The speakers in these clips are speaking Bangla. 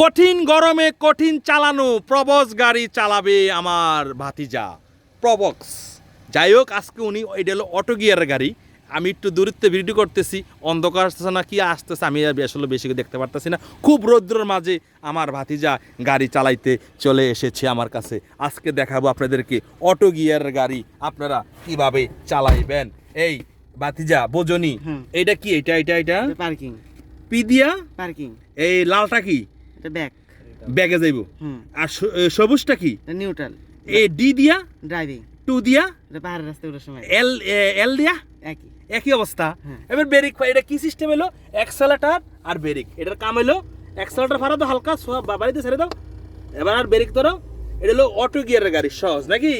কঠিন গরমে কঠিন চালানো প্রবক্স গাড়ি চালাবে আমার ভাতিজা। প্রবক্স যাই হোক আজকে উনি এটা হলো অটো গিয়ারের গাড়ি। আমি একটু দূরত্বে ভিডিও করতেছি অন্ধকার আসতেছে না কি আসতেছে আমি আসলে বেশি করে দেখতে পারতেছি না। খুব রৌদ্রের মাঝে আমার ভাতিজা গাড়ি চালাইতে চলে এসেছে আমার কাছে। আজকে দেখাবো আপনাদেরকে অটো গিয়ারের গাড়ি আপনারা কীভাবে চালাইবেন। এই ভাতিজা বোঝনি। এইটা কি? এটা এটা এটা পার্কিং পিদিয়া? পার্কিং এই লালটা কি? এটা ব্যাক ব্যাগে যাইব। হুম। আর সবুজটা কি? নিউট্রাল। এ ডি দিয়া? ড্রাইভিং। টু দিয়া? পাহাড়ের রাস্তায় ওঠার সময়। এল এল দিয়া? একই। একই অবস্থা। হ্যাঁ। এবার ব্রেক এটা কি সিস্টেম এলো? অ্যাক্সেলেটার আর ব্রেক এটার কাম এলো অ্যাক্সেলেটার ফারা তো হালকা বাড়িতে ছেড়ে দাও। এবার আর ব্রেক ধরো। এটা হলো অটো গিয়ারের গাড়ি সহজ নাকি?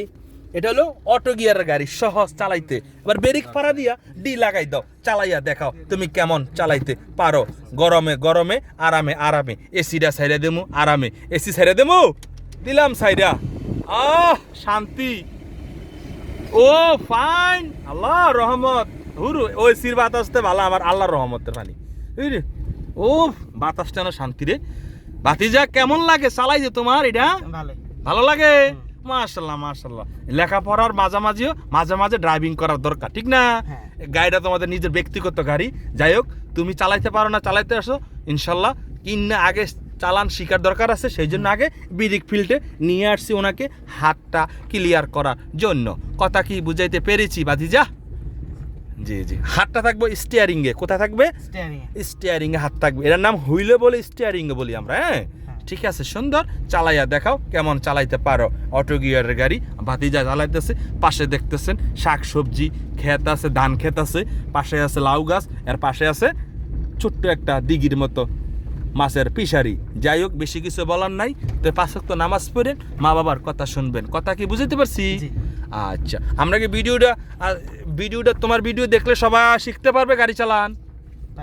এটা হলো অটো গিয়ারের গাড়ি সহজ চালাইতে। এবার ব্রেক ফারা দিয়া ডি লাগাই দাও চালাইয়া দেখাও তুমি কেমন চালাইতে পারো। গরমে গরমে আরামে আরামে। এসিটা সাইডে দেমু আরামে। এসি সাইডে দেমু? দিলাম সাইডা আহ শান্তি। ও ফাইন আল্লাহ রহমত। হুরু ওই সির বাতাসতে ভালো আমার আল্লাহর রহমতের পানি ও বাতাসটা না শান্তি রে। বাতিজা কেমন লাগে? চালাই যে তোমার এটা? ভালো ভালো লাগে? মাশাল্লাহ মাশাল্লাহ লেখাপড়ার মাঝামাঝিও মাঝে মাঝে ড্রাইভিং করার দরকার ঠিক না? হ্যাঁ। গাড়িটা তোমাদের নিজের ব্যক্তিগত গাড়ি। যাই হোক তুমি চালাইতে পারো না চালাইতে আসো ইনশাল্লাহ কিনে আগে চালান শিকার দরকার আছে সেই জন্য আগে বিরিক ফিল্ডে নিয়ে আসছি ওনাকে হাতটা ক্লিয়ার করার জন্য। কথা কি বুঝাইতে পেরেছি বাদিজা জি জি। হাতটা থাকবে স্টিয়ারিং এ। কোথায় থাকবে? স্টিয়ারিং স্টিয়ারিং হাত থাকবে। এটার নাম হুইলে বলে স্টিয়ারিং বলি আমরা হ্যাঁ। ঠিক আছে সুন্দর। চালাইয়া দেখাও কেমন চালাইতে পারো। অটো গিয়ারের গাড়ি ভাতিজা চালাইতেছে পাশে দেখতেছেন শাক সবজি ক্ষেত আছে ধান ক্ষেত আছে পাশে আছে লাউ গাছ এর পাশে আছে ছোট্ট একটা দিঘির মতো মাছের পিসারি যাই হোক বেশি কিছু বলার নাই। তো পাঁচক তো নামাজ পড়েন মা বাবার কথা শুনবেন। কথা কি বুঝতে পারছি। আচ্ছা আমরা কি ভিডিওটা ভিডিওটা তোমার ভিডিও দেখলে সবাই শিখতে পারবে গাড়ি চালান?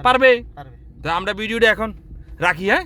পারবে। তো আমরা ভিডিওটা এখন রাখি হ্যাঁ?